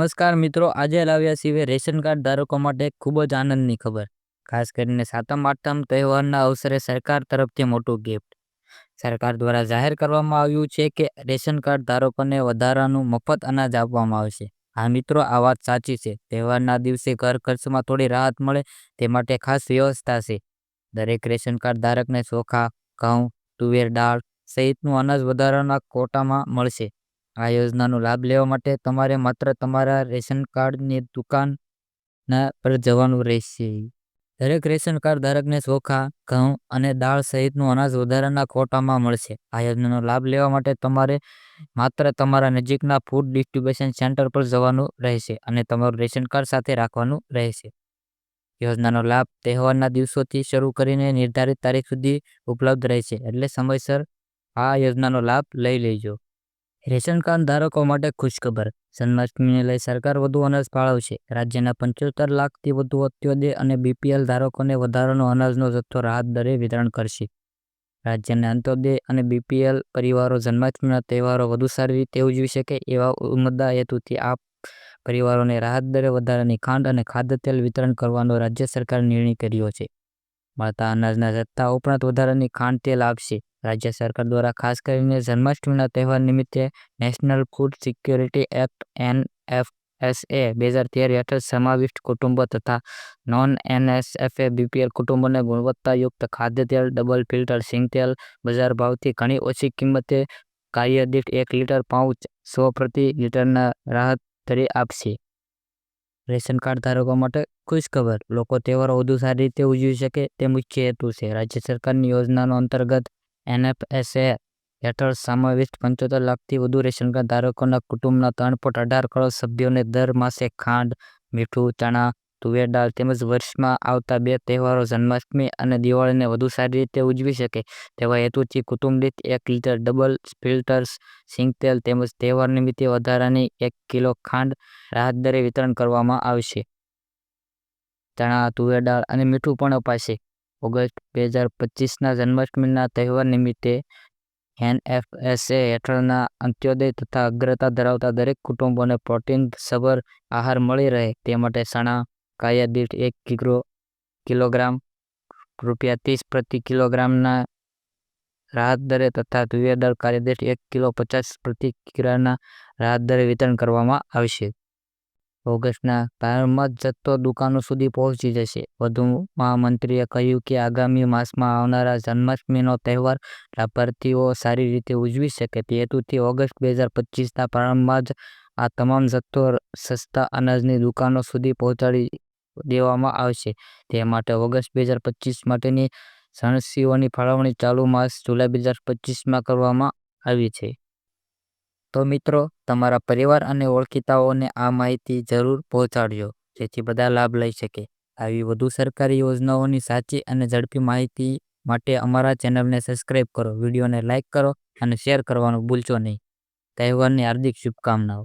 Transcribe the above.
નમસ્કાર મિત્રો, આજે લાવ્યા સિવાય રેશન કાર્ડ ધારકો માટે ખૂબ જ આનંદની ખબર. ખાસ કરીને સાતમ, આઠમ તહેવારના અવસરે સરકાર તરફથી મોટું ગિફ્ટ સરકાર દ્વારા જાહેર કરવામાં આવ્યું છે કે રેશન કાર્ડ ધારકોને વધારાનું મફત અનાજ આપવામાં આવશે. હા મિત્રો, આ વાત સાચી છે. તહેવારના દિવસે ઘર ખર્ચમાં થોડી રાહત મળે તે માટે ખાસ વ્યવસ્થા છે. દરેક રેશન કાર્ડ ધારકને ચોખા, ઘઉં, તુવેર દાળ સહિતનું અનાજ વધારાના કોટામાં મળશે. આ યોજનાનો લાભ લેવા માટે તમારે માત્ર તમારા રેશન કાર્ડની દુકાનના પર જવાનું રહેશે. દરેક રેશન કાર્ડ ધારકને ચોખા, ઘઉં અને દાળ સહિતનું અનાજ વધારાના કોટામાં મળશે. આ યોજનાનો લાભ લેવા માટે તમારે માત્ર તમારા નજીકના ફૂડ ડિસ્ટ્રીબ્યુશન સેન્ટર પર જવાનું રહેશે અને તમારું રેશન કાર્ડ સાથે રાખવાનું રહેશે. યોજનાનો લાભ તહેવારના દિવસોથી શરૂ કરીને નિર્ધારિત તારીખ સુધી ઉપલબ્ધ રહેશે એટલે સમયસર આ યોજનાનો લાભ લઈ લેજો. રેશન કાર્ડ ધારકો માટે ખુશખબર. જન્માષ્ટમીને લઈ સરકાર વધુ અનાજ ફાળવશે. રાજ્યના પંચોતેર લાખથી વધુ અત્યોદય અને બીપીએલ ધારકોને વધારાનો અનાજનો જથ્થો રાહત દરે વિતરણ કરશે. રાજ્યના અંત્યોદય અને બીપીએલ પરિવારો જન્માષ્ટમીના તહેવારો વધુ સારી રીતે ઉજવી શકે એવા ઉમદા હેતુથી આ પરિવારોને રાહત દરે વધારાની ખાંડ અને ખાદ્યતેલ વિતરણ કરવાનો રાજ્ય સરકારે નિર્ણય કર્યો છે. મળતા અનાજના જથ્થા ઉપરાંત વધારાની ખાંડ તેલ આપશે. રાજ્ય સરકાર દ્વારા ખાસ કરીને જન્માષ્ટમીના તહેવાર નિમિત્તે national food security act N F S A બે હજાર તેર હેઠળ સમાવિષ્ટ કુટુંબો તથા નોન એનએસએફએ બીપીએલ કુટુંબોને ગુણવત્તાયુક્ત ખાદ્ય તેલ ડબલ ફિલ્ટર સિંગ તેલ બજાર ભાવથી ઘણી ઓછી કિંમતે કાર્ય દીઠ એક લીટર પાઉચ સો પ્રતિ લીટરના રાહત દરે આપશે. રેશન કાર્ડ ધારકો માટે ખુશખબર લોકો તહેવારો વધુ સારી રીતે ઉજવી શકે તે મુખ્ય હેતુ છે. રાજ્ય સરકારની યોજનાનો અંતર્ગત એનએફએસએ હેઠળ સમાવિષ્ટ પંચોતેર લાખથી વધુ રેશન કાર્ડ ધારકોના કુટુંબના ત્રણ પોઈન્ટ અઢાર કરોડ સભ્યોને દર માસે ખાંડ, મીઠું, ચણા, તુવેર, દાળ તેમજ વર્ષમાં આવતા બે તહેવારો જન્માષ્ટમી અને દિવાળીને વધુ સારી રીતે ઉજવી શકે તેવા હેતુથી કુટુંબ દીઠ એક લીટર ડબલ ફિલ્ટર્સ સિંગ તેલ તેમજ તહેવાર નિમિત્તે વધારાની એક કિલો ખાંડ રાહત દરે વિતરણ કરવામાં આવશે. ચણા, તુવેર દાળ અને મીઠું પણ અપાશે. ઓગસ્ટ બે હજાર પચીસના જન્માષ્ટમીના તહેવાર નિમિત્તે એનએફએસએ હેઠળના અંત્યોદય તથા અગ્રતા ધરાવતા દરેક કુટુંબોને પ્રોટીન સભર આહાર મળી રહે તે માટે ચણા, કાયા દીઠ એક કિલો કિલોગ્રામ, રૂપિયા ત્રીસ પ્રતિ કિલોગ્રામના રાહત દરે તથા તુવેર દાળ કાર્ય એક કિલો પચાસ પ્રતિ કિલોના રાહત દરે વિતરણ કરવામાં આવશે. ઓગસ્ટના પ્રારંભમાં જથ્થો દુકાનો સુધી પહોંચી જશે. વધુમાં મંત્રીએ કહ્યું કે આગામી માસમાં આવનારા જન્માષ્ટમીનો તહેવાર લાભાર્થીઓ સારી રીતે ઉજવી શકે તે હેતુથી ઓગસ્ટ બે હજાર પચીસના પ્રારંભમાં જ આ તમામ જથ્થો સસ્તા અનાજની દુકાનો સુધી પહોંચાડી દેવામાં આવશે. તે માટે ઓગસ્ટ બે હજાર પચીસ માટેની સણસીઓની ફાળવણી ચાલુ માસ જુલાઈ બે હજાર પચીસમાં કરવામાં આવી છે. તો મિત્રો, તમારા પરિવાર અને ઓળખીતાઓને આ માહિતી જરૂર પહોંચાડજો, જેથી બધા લાભ લઈ શકે. આવી વધુ સરકારી યોજનાઓની સાચી અને ઝડપી માહિતી માટે અમારા ચેનલને સબસ્ક્રાઈબ કરો, વિડીયોને લાઇક કરો અને શેર કરવાનું ભૂલશો નહીં. તહેવારની હાર્દિક શુભકામનાઓ.